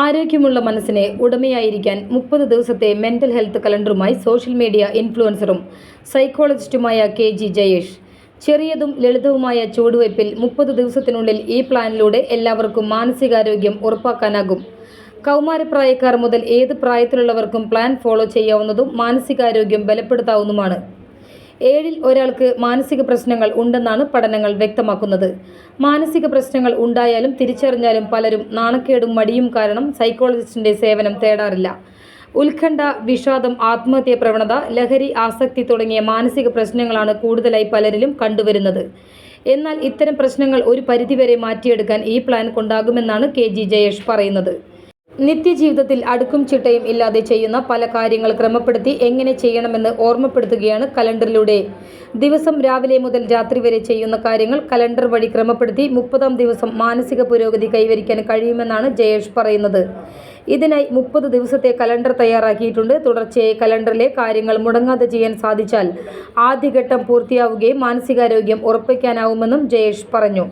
ആരോഗ്യമുള്ള മനസ്സിന് ഉടമയായിരിക്കാൻ മുപ്പത് ദിവസത്തെ മെന്റൽ ഹെൽത്ത് കലണ്ടറുമായി സോഷ്യൽ മീഡിയ ഇൻഫ്ലുവൻസറും സൈക്കോളജിസ്റ്റുമായ കെ ജി ജയേഷ്. ചെറിയതും ലളിതവുമായ ചുവടുവയ്പിൽ മുപ്പത് ദിവസത്തിനുള്ളിൽ ഈ പ്ലാനിലൂടെ എല്ലാവർക്കും മാനസികാരോഗ്യം ഉറപ്പാക്കാനാകും. കൗമാരപ്രായക്കാർ മുതൽ ഏത് പ്രായത്തിലുള്ളവർക്കും പ്ലാൻ ഫോളോ ചെയ്യാവുന്നതും മാനസികാരോഗ്യം ബലപ്പെടുത്താവുന്നതുമാണ്. ഏഴിൽ ഒരാൾക്ക് മാനസിക പ്രശ്നങ്ങൾ ഉണ്ടെന്നാണ് പഠനങ്ങൾ വ്യക്തമാക്കുന്നത്. മാനസിക പ്രശ്നങ്ങൾ ഉണ്ടായാലും തിരിച്ചറിഞ്ഞാലും പലരും നാണക്കേടും മടിയും കാരണം സൈക്കോളജിസ്റ്റിന്റെ സേവനം തേടാറില്ല. ഉത്കണ്ഠ വിഷാദം ആത്മഹത്യ പ്രവണത ലഹരി ആസക്തി തുടങ്ങിയ മാനസിക പ്രശ്നങ്ങളാണ് കൂടുതലായി പലരിലും കണ്ടുവരുന്നത്. എന്നാൽ ഇത്തരം പ്രശ്നങ്ങൾ ഒരു പരിധിവരെ മാറ്റിയെടുക്കാൻ ഈ പ്ലാൻ കൊണ്ടാകുമെന്നാണ് കെ ജി ജയേഷ് പറയുന്നത്. നിത്യജീവിതത്തിൽ അടുക്കും ചിട്ടയും ഇല്ലാതെ ചെയ്യുന്ന പല കാര്യങ്ങൾ ക്രമപ്പെടുത്തി എങ്ങനെ ചെയ്യണമെന്ന് ഓർമ്മപ്പെടുത്തുകയാണ് കലണ്ടറിലൂടെ. ദിവസം രാവിലെ മുതൽ രാത്രി വരെ ചെയ്യുന്ന കാര്യങ്ങൾ കലണ്ടർ വഴി ക്രമപ്പെടുത്തി മുപ്പതാം ദിവസം മാനസിക പുരോഗതി കൈവരിക്കാൻ കഴിയുമെന്നാണ് ജയേഷ് പറയുന്നത്. ഇതിനായി മുപ്പത് ദിവസത്തെ കലണ്ടർ തയ്യാറാക്കിയിട്ടുണ്ട്. തുടർച്ചയായി കലണ്ടറിലെ കാര്യങ്ങൾ മുടങ്ങാതെ ചെയ്യാൻ സാധിച്ചാൽ ആദ്യഘട്ടം പൂർത്തിയാവുകയും മാനസികാരോഗ്യം ഉറപ്പിക്കാനാവുമെന്നും ജയേഷ് പറഞ്ഞു.